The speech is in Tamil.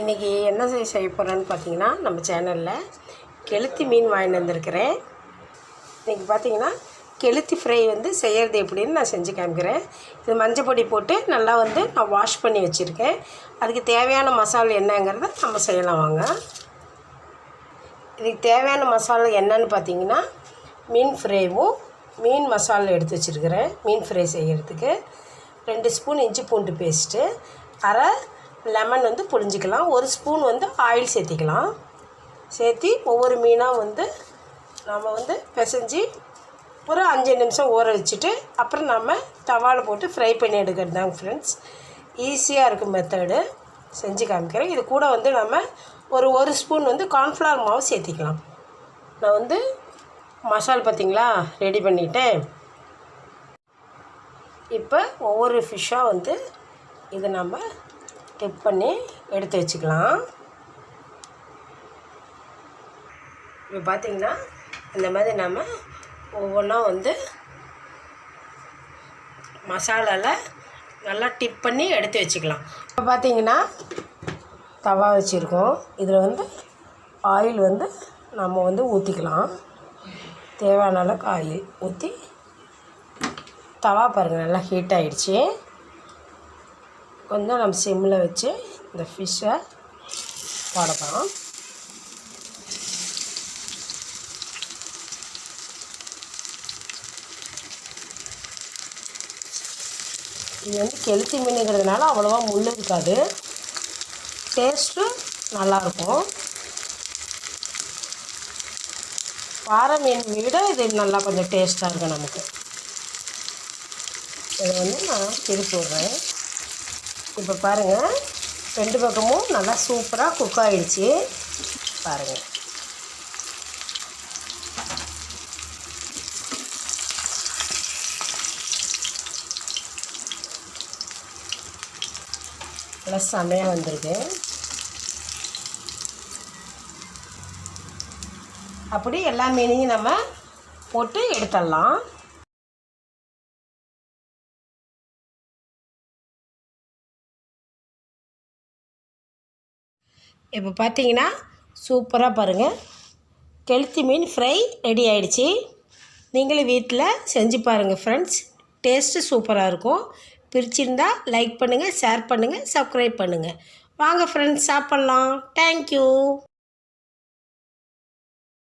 இன்றைக்கி என்ன செய்ய செய்ய போகிறேன்னு பார்த்தீங்கன்னா நம்ம சேனலில் கெளுத்தி மீன் வாங்கிட்டு வந்திருக்கிறேன். இன்றைக்கி பார்த்தீங்கன்னா கெளுத்தி ஃப்ரை வந்து செய்கிறது எப்படின்னு நான் செஞ்சு காமிக்கிறேன். இது மஞ்சள் பொடி போட்டு நல்லா வந்து நான் வாஷ் பண்ணி வச்சுருக்கேன். அதுக்கு தேவையான மசாலா என்னங்கிறத நம்ம செய்யலாம் வாங்க. இதுக்கு தேவையான மசாலா என்னன்னு பார்த்தீங்கன்னா மீன் ஃப்ரைவும் மீன் மசாலா எடுத்து வச்சுருக்கிறேன் மீன் ஃப்ரை செய்கிறதுக்கு ரெண்டு ஸ்பூன் இஞ்சி பூண்டு பேஸ்ட்டு அரை லெமன் வந்து புழிஞ்சிக்கலாம். ஒரு ஸ்பூன் வந்து ஆயில் சேர்த்திக்கலாம். சேர்த்தி ஒவ்வொரு மீனாக வந்து நம்ம வந்து பிசைஞ்சு ஒரு அஞ்சு நிமிஷம் ஊற வச்சுட்டு அப்புறம் நம்ம தவாவில் போட்டு ஃப்ரை பண்ணி எடுக்கிறது தாங்க ஃப்ரெண்ட்ஸ் ஈஸியாக இருக்கும் மெத்தடு செஞ்சு காமிக்கிறேன். இது கூட வந்து நம்ம ஒரு ஒரு ஸ்பூன் வந்து கார்ன்ஃப்ளவர் மாவு சேர்த்திக்கலாம். நான் வந்து மசால் பார்த்திங்களா ரெடி பண்ணிட்டேன். இப்போ ஒவ்வொரு ஃபிஷ்ஷாக வந்து இதை நம்ம டிப் பண்ணி எடுத்து வச்சுக்கலாம். இப்போ பார்த்திங்கன்னா இந்த மாதிரி நம்ம ஒவ்வொன்றா வந்து மசாலாவில் நல்லா டிப் பண்ணி எடுத்து வச்சுக்கலாம். இப்போ பார்த்திங்கன்னா தவா வச்சுருக்கோம். இதில் வந்து ஆயில் வந்து நம்ம வந்து ஊற்றிக்கலாம் தேவையான அளவுக்கு ஆயில் ஊற்றி தவா பாருங்கள் நல்லா ஹீட் ஆகிடுச்சி கொஞ்சம் நம்ம சிம்மில் வச்சு இந்த ஃபிஷ்ஷை போடலாம் இது வந்து கெளுத்தி மீனுங்கிறதுனால அவ்வளோவா முள் இருக்காது. டேஸ்ட்டும் நல்லாயிருக்கும். பாறை மீன் விட இது நல்லா கொஞ்சம் டேஸ்ட்டாக இருக்கும் நமக்கு. இதை வந்து நான் திருப்பி விட்றேன். இப்போ பாருங்கள் ரெண்டு பக்கமும் நல்லா சூப்பராக குக் ஆகிடுச்சி பாருங்கள் நல்லா செமையாக வந்திருக்கு. அப்படி எல்லா மீனையும் நம்ம போட்டு எடுத்துடலாம். இப்போ பார்த்தீங்கன்னா சூப்பராக பாருங்கள். கெளுத்தி மீன் ஃப்ரை ரெடி ஆகிடுச்சி நீங்களும் வீட்டில் செஞ்சு பாருங்கள் ஃப்ரெண்ட்ஸ் டேஸ்ட்டு சூப்பராக இருக்கும். பிரிச்சிருந்தா லைக் பண்ணுங்கள் ஷேர் பண்ணுங்கள் சப்ஸ்கிரைப் பண்ணுங்கள். வாங்க ஃப்ரெண்ட்ஸ் சாப்பிட்லாம். தேங்க்யூ